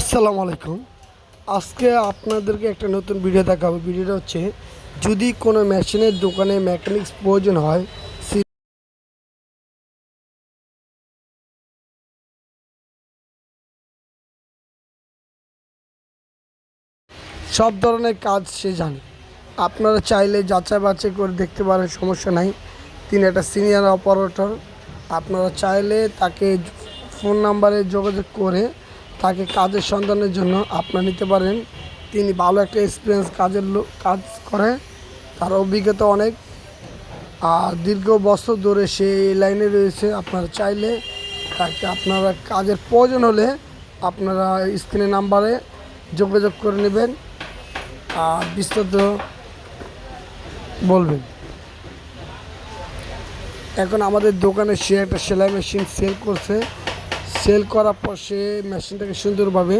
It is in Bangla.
আসসালামু আলাইকুম। আজকে আপনাদেরকে একটা নতুন ভিডিও দেখাবো। ভিডিওটা হচ্ছে, যদি কোনো মেশিনের দোকানে মেকানিক্স প্রয়োজন হয় সব ধরনের কাজ সে জানে। আপনারা চাইলে যাচাই বাছাই করে দেখতে পারেন, সমস্যা নাই। তিনি একটা সিনিয়র অপারেটর আপনারা চাইলে তাকে ফোন নাম্বারে যোগাযোগ করে তাকে কাজের সন্ধানের জন্য আপনারা নিতে পারেন। তিনি ভালো একটা এক্সপিরিয়েন্স কাজের লোক কাজ করে। তার অভিজ্ঞতা অনেক। আর দীর্ঘ বছর ধরে সে লাইনে রয়েছে। আপনারা চাইলে তাকে আপনারা কাজের প্রয়োজন হলে আপনারা স্ক্রিনের নাম্বারে যোগাযোগ করে নেবেন। আর বিস্তারিত বলবেন। এখন আমাদের দোকানে সে একটা সেলাই মেশিন সেল করছে। সেল করার পর সে মেশিনটাকে সুন্দরভাবে